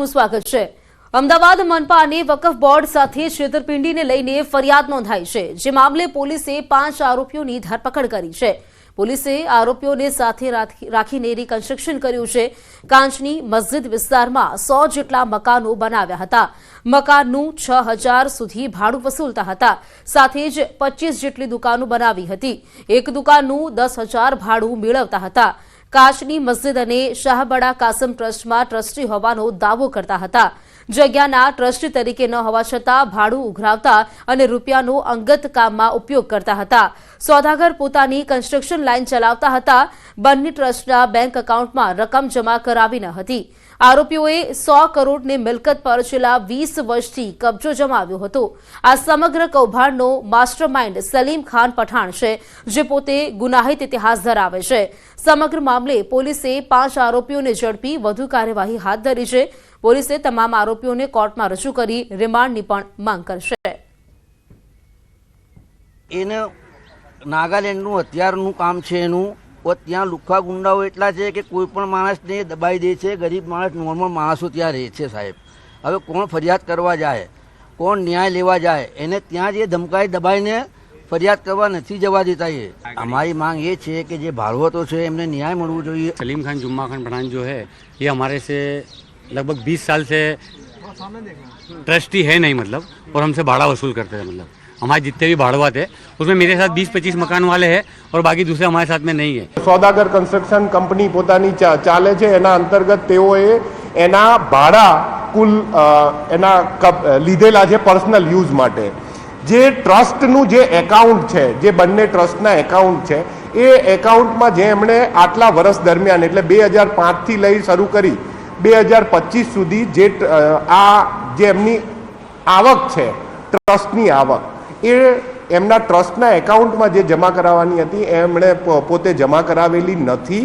આપનું સ્વાગત છે. અમદાવાદ મનપા અને વકફ બોર્ડ સાથે છેતરપિંડીને લઈને ફરિયાદ નોંધાઈ છે. જે મામલે પોલીસે પાંચ આરોપીઓની ધરપકડ કરી છે. પોલીસે આરોપીઓને સાથે રાખીને રિકન્સ્ટ્રક્શન કર્યું છે. કાંચની મસ્જિદ વિસ્તારમાં સો જેટલા મકાનો બનાવ્યા હતા. મકાનનું છ હજાર સુધી ભાડું વસૂલતા હતા. સાથે જ પચીસ જેટલી દુકાનો બનાવી હતી. એક દુકાનનું દસ હજાર ભાડું મેળવતા હતા. કાચની મસ્જિદ અને શાહબડા કાસમ ટ્રસ્ટમાં ટ્રસ્ટી હોવાનો દાવો કરતા હતા. જગ્યાના ટ્રસ્ટી તરીકે ન હોવા છતાં ભાડું ઉઘરાવતા અને રૂપિયાનો અંગત કામમાં ઉપયોગ કરતા હતા. સોદાગર પોતાની કન્સ્ટ્રક્શન લાઇન ચલાવતા હતા. બંને ટ્રસ્ટના બેંક એકાઉન્ટમાં રકમ જમા કરાવી ન હતી. આરોપીઓએ સો કરોડની મિલકત પર છેલ્લા વીસ વર્ષથી કબજો જમાવ્યો હતો. આ સમગ્ર કૌભાંડનો માસ્ટરમાઇન્ડ સલીમ ખાન પઠાણ છે, જે પોતે ગુનાહિત ઇતિહાસ ધરાવે છે. સમગ્ર મામલે પોલીસે પાંચ આરોપીઓને ઝડપી વધુ કાર્યવાહી હાથ ધરી છે. પોલીસે તમામ આરોપીઓને કોર્ટમાં રજૂ કરી રિમાન્ડની પણ માંગ કરશે. એને નાગાલેન્ડનું હથિયારનું કામ છે એનું. ત્યાં લુખ્ખા ગુંડાઓ એટલા છે કે કોઈ પણ માણસને દબાઈ દે છે. ગરીબ માણસ, નોર્મલ માણસો ત્યાં રહે છે સાહેબ. હવે કોણ ફરિયાદ કરવા જાય? કોણ ન્યાય લેવા જાય? એને ત્યાં જે ધમકાઈ દબાઈને ફરિયાદ કરવા નથી જવા દેતા એ અમારી માંગ એ છે કે જે ભાડવતો છે એમને ન્યાય મળવું જોઈએ सलीम खान जुम्मा खान पठान जो है ये हमारे से लगभग 20 साल से ट्रस्टी है नहीं मतलब और हमसे भाड़ा वसूल करते थे मतलब हमारे जितने भी भाड़वा थे उसमें मेरे साथ 20-25 मकान वाले हैं और बाकी दूसरे हमारे साथ में नहीं है સોદાગર કન્સ્ટ્રક્શન કંપની પોતાની ચા- ચાલે છે એના અંતર્ગત તેઓએ એના ભાડા કુલ અ, એના કપ- લીધેલા છે પર્સનલ યુઝ માટે જે ટ્રસ્ટનું જે એકાઉન્ટ છે, જે બંને ટ્રસ્ટના એકાઉન્ટ છે, એ એકાઉન્ટમાં જે એમણે આટલા વર્ષ દરમિયાન, એટલે બે હજાર પાંચથી લઈ શરૂ કરી, બે હજાર પચીસ સુધી જે આ જે એમની આવક છે, ટ્રસ્ટની આવક, એ એમના ટ્રસ્ટના એકાઉન્ટમાં જે જમા કરાવવાની હતી, એમણે પોતે જમા કરાવેલી નથી.